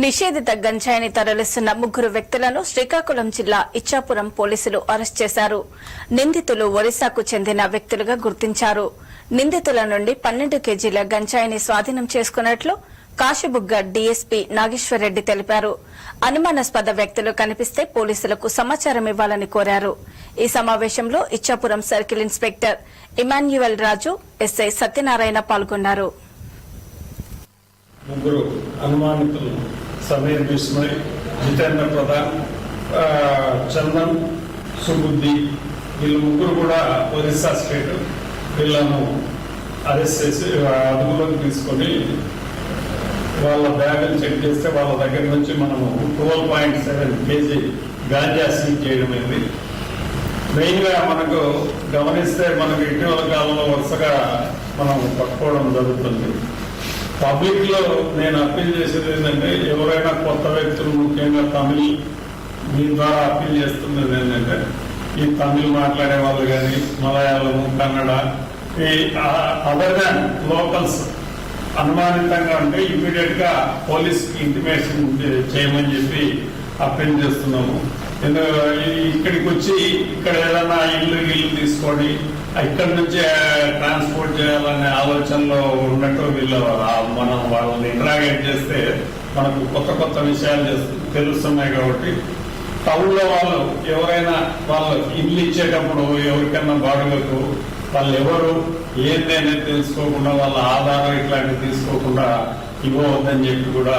నిషేధిత గంజాయిని తరలిస్తున్న ముగ్గురు వ్యక్తులను శ్రీకాకుళం జిల్లా ఇచ్చాపురం పోలీసులు అరెస్ట్ చేశారు. నిందితులు ఒరిస్సాకు చెందిన వ్యక్తులుగా గుర్తించారు. నిందితుల నుండి పన్నెండు కేజీల గంజాయిని స్వాధీనం చేసుకున్నట్లు కాశీబుగ్గ డీఎస్పీ నాగేశ్వరరెడ్డి తెలిపారు. అనుమానాస్పద వ్యక్తులు కనిపిస్తే పోలీసులకు సమాచారం ఇవ్వాలని కోరారు. ఈ సమావేశంలో Ichchapuram circle inspector Emmanuel Raju SI Satyanarayana పాల్గొన్నారు. ముగ్గురు అనుమానితులు సమీర్ బిస్మయ్ జితేంద్ర ప్రధాన్ చందన్ సుబుద్ధి వీళ్ళు ముగ్గురు కూడా ఒరిస్సా స్టేట్ వీళ్ళను అరెస్ట్ చేసి అదుపులోకి తీసుకొని వాళ్ళ బ్యాగులు చెక్ చేస్తే వాళ్ళ దగ్గర నుంచి మనము twelve point seven KG ganja seize చేయడమైంది మెయిన్గా మనకు గమనిస్తే మనకు ఇటీవల కాలంలో వరుసగా మనం పట్టుకోవడం జరుగుతుంది. పబ్లిక్లో నేను అప్పీల్ చేసేది ఏంటంటే ఎవరైనా కొత్త వ్యక్తులు ముఖ్యంగా తమిళ్ మీ ద్వారా అప్పీల్ చేస్తున్నది ఏంటంటే ఈ తమిళ్ మాట్లాడే వాళ్ళు కానీ మలయాళం కన్నడ ఈ అదర్ దాన్ లోకల్స్ అనుమానితంగా ఉంటే ఇమీడియట్గా పోలీస్ ఇంటిమేషన్ చేయమని చెప్పి అప్పీల్ చేస్తున్నాము. ఎందుకు? ఇక్కడికి వచ్చి ఇక్కడ ఏదైనా ఇల్లు ఇల్లు తీసుకొని ఇక్కడ నుంచి ట్రాన్స్పోర్ట్ చేయాలనే ఆలోచనలో ఉన్నట్టు వీళ్ళు మనం వాళ్ళని ఇంటరాగేట్ చేస్తే మనకు కొత్త కొత్త విషయాలు తెలుస్తున్నాయి కాబట్టి టౌన్లో వాళ్ళు ఎవరైనా వాళ్ళు ఇల్లు ఇచ్చేటప్పుడు ఎవరికైనా బాడుగకు వాళ్ళు ఎవరు ఏంది అనేది తెలుసుకోకుండా వాళ్ళ ఆధారం ఇట్లాంటివి తీసుకోకుండా ఇవ్వవద్దని చెప్పి కూడా